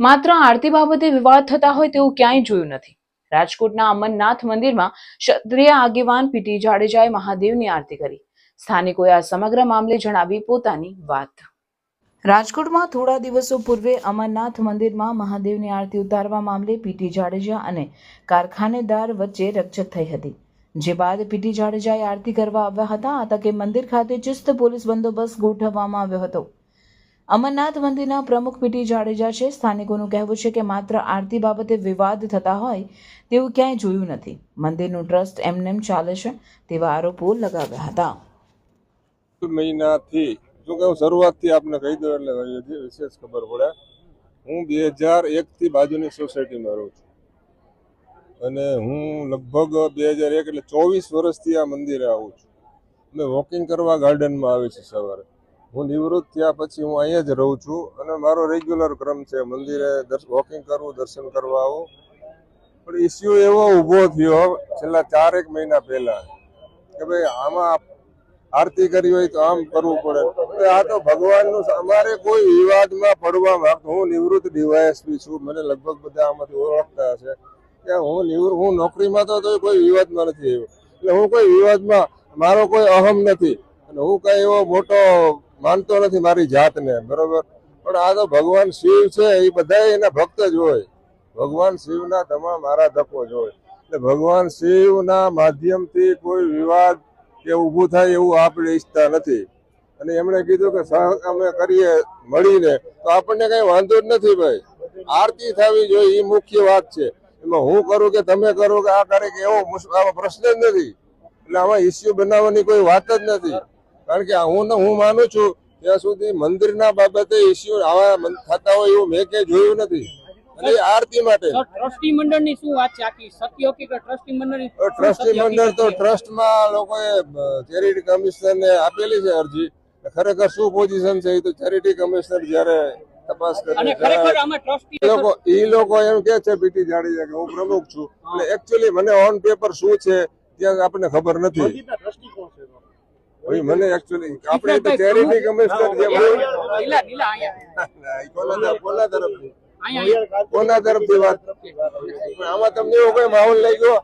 માત્ર આરતી બાબતે વિવાદ થતા હોય તેવું ક્યાંય જોયું નથી. રાજકોટના અમરનાથ મંદિરમાં ક્ષત્રિય આગેવાન પીટી જાડેજાએ મહાદેવની આરતી કરી. સ્થાનિકોએ આ સમગ્ર મામલે જણાવી પોતાની વાત. રાજકોટમાં થોડા દિવસો પૂર્વે અમરનાથ મંદિરમાં મહાદેવની આરતી ઉતારવા મામલે પીટી જાડેજા અને કારખાનેદાર વચ્ચે રકઝક થઈ હતી. જે બાદ પીટી જાડેજાએ આરતી કરવા આવ્યા હતા. આ તકે મંદિર ખાતે ચુસ્ત પોલીસ બંદોબસ્ત ગોઠવવામાં આવ્યો હતો. અમરનાથ મંદિરના પ્રમુખ પીટી જાડેજા છે. સ્થાનિકોનું કહેવું છે કે માત્ર આરતી બાબતે વિવાદ થતા હોય તેવું ક્યાંય જોયું નથી. મંદિરનું ટ્રસ્ટ એમનેમ ચાલે છે તેવા આરોપો લગાવ્યા હતા. મહિનાથી શું કહું શરૂઆતથી આપને કહી દઉં એટલે વિશેષ ખબર પડે. હું બે હજાર એકથી બાજુની સોસાયટીમાં રહું છું. અને હું લગભગ બે હજાર એક એટલે ચોવીસ વર્ષથી આ મંદિરે આવું છું. અમે વોકિંગ કરવા ગાર્ડનમાં આવે છે સવારે. હું નિવૃત્ત થયા પછી હું અહીંયા જ રહું છું અને મારો રેગ્યુલર ક્રમ છે. મંદિરે વોકિંગ કરવું, દર્શન કરવા આવું. પણ ઇસ્યુ એવો ઊભો થયો છેલ્લા ચારેક મહિના પહેલા કે ભાઈ આમાં આરતી કરી હોય તો આમ કરવું પડે. આ તો ભગવાનનું અમારે કોઈ વિવાદમાં પડવા માંગતો. હું નિવૃત્ત ડીવાયએસપી છું. મને લગભગ બધા આમાંથી ઓળખતા હશે કે હું નિવૃત્ત હું નોકરીમાં તો કોઈ વિવાદમાં નથી આવ્યો. એટલે હું કોઈ વિવાદમાં, મારો કોઈ અહમ નથી. અને હું કઈ એવો મોટો માનતો નથી મારી જાતને, બરોબર? પણ આ તો ભગવાન શિવ છે, એ બધા એના ભક્ત જ હોય. ભગવાન શિવના તમામ આરાધકો જ હોય. એટલે ભગવાન શિવના માધ્યમથી કોઈ વિવાદ કે ઊભું થાય એવું આપણે ઈચ્છતા નથી. અને એમણે કીધું કે અમે કરીએ મળીને, તો આપણને કઈ વાંધો જ નથી ભાઈ. આરતી થવી જોઈએ એ મુખ્ય વાત છે. એમાં હું કરું કે તમે કરો કે આ કરે કે એવો પ્રશ્ન જ નથી. એટલે આમાં ઇસ્યુ બનાવવાની કોઈ વાત જ નથી. કારણ કે હું હું માનું છું ત્યાં સુધી મંદિરના બાબતે ઇસ્યુ આવા થતા હોય એવું મેં ક્યાંય જોયું નથી. અને આરતી માટે. ટ્રસ્ટી મંડળની શું વાત છે આખી? સત્ય ટ્રસ્ટી મંડળની? ટ્રસ્ટી મંડળ તો ટ્રસ્ટમાં ટ્રસ્ટમાં લોકોએ ચેરિટી કમિશનરને આપેલી છે અરજી. ખરેખર શું પોઝિશન છે એ તો ચેરિટી કમિશનર જ્યારે તપાસ કરી ટ્રસ્ટી એ લોકો એમ કે છે પીટી જાડેજા કે હું પ્રમુખ છું. એટલે એકચ્યુઅલી મને ઓન પેપર શું છે ત્યાં આપણને ખબર નથી. મને એક્ચ્યુઅલી આપણે તો ચેરિટી કમિશનર જે નીલા નીલા અહીંયા કોના તરફથી કોના તરફથી વાત? આમાં તમને એવો કોઈ માહોલ લાગ્યો?